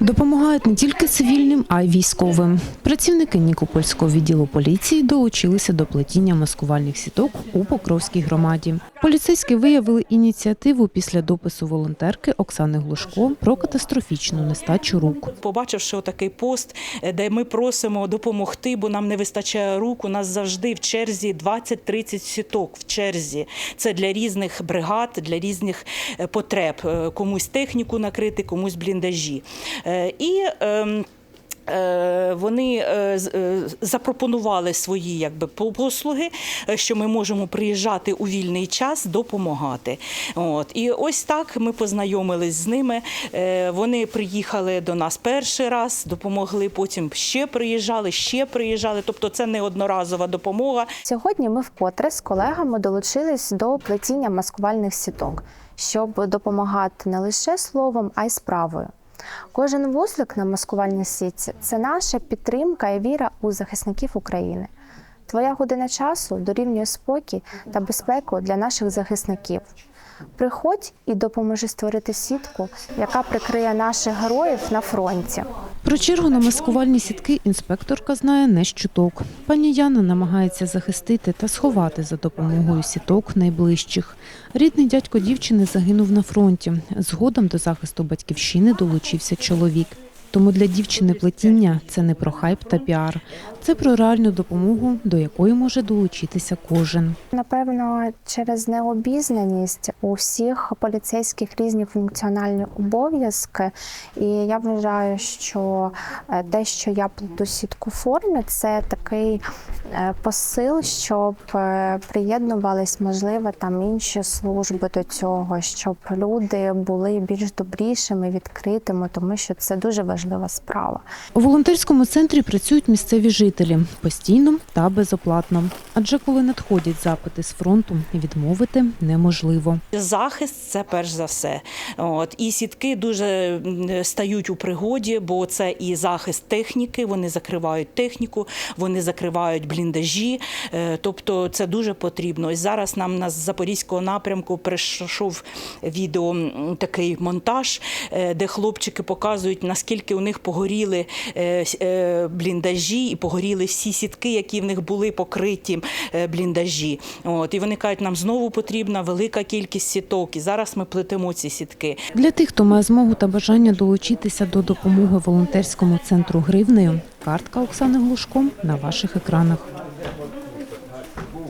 Допомагають не тільки цивільним, а й військовим. Працівники Нікопольського відділу поліції долучилися до плетіння маскувальних сіток у Покровській громаді. Поліцейські виявили ініціативу після допису волонтерки Оксани Глушко про катастрофічну нестачу рук. Побачивши отакий пост, е, де ми просимо допомогти, бо нам не вистачає рук. У нас завжди в черзі 20-30 сіток в черзі. Це для різних бригад, для різних е, потреб. Е, Комусь техніку накрити, комусь бліндажі. І ем, вони е, е, запропонували свої якби, по- послуги, е, що ми можемо приїжджати у вільний час допомагати. От. І ось так ми познайомились з ними. Е, Вони приїхали до нас перший раз, допомогли, потім ще приїжджали, ще приїжджали. Тобто це не одноразова допомога. Сьогодні ми вкотре з колегами долучились до плетіння маскувальних сіток, щоб допомагати не лише словом, а й справою. Кожен вузлик на маскувальній сітці це наша підтримка і віра у захисників України. Твоя година часу дорівнює спокій та безпеку для наших захисників. Приходь і допоможи створити сітку, яка прикриє наших героїв на фронті. Про чергу на маскувальні сітки інспекторка знає не чуток. Пані Яна намагається захистити та сховати за допомогою сіток найближчих. Рідний дядько дівчини загинув на фронті. Згодом до захисту батьківщини долучився чоловік. Тому для дівчини плетіння це не про хайп та піар, це про реальну допомогу, до якої може долучитися кожен. Напевно, через необізнаність у всіх поліцейських різні функціональні обов'язки. І я вважаю, що е, те, що я плету сітку формі, це такий е, посил, щоб е, приєднувались, можливо, там інші служби до цього, щоб люди були більш добрішими, відкритими, тому що це дуже важлива справа. У волонтерському центрі працюють місцеві жителі постійно та безоплатно. Адже коли надходять запити з фронту, відмовити неможливо. Захист це перш за все. От і сітки дуже стають у пригоді, бо це і захист техніки. Вони закривають техніку, вони закривають бліндажі. Е, Тобто це дуже потрібно. Ось зараз нам на запорізького напрямку прийшов відео такий монтаж, е, де хлопчики показують наскільки у них погоріли е, бліндажі і погоріли всі сітки, які в них були покриті е, бліндажі. От і вони кажуть, нам знову потрібна велика кількість сіток. І зараз ми плетемо ці сітки. Для тих, хто має змогу та бажання долучитися до допомоги волонтерському центру гривнею, картка Оксани Глушко на ваших екранах.